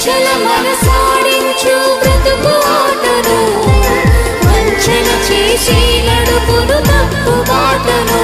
చంచల మనసాడించు బ్రతుకు ఆటను. వంచన చేసి నడుపును తప్పు బాటను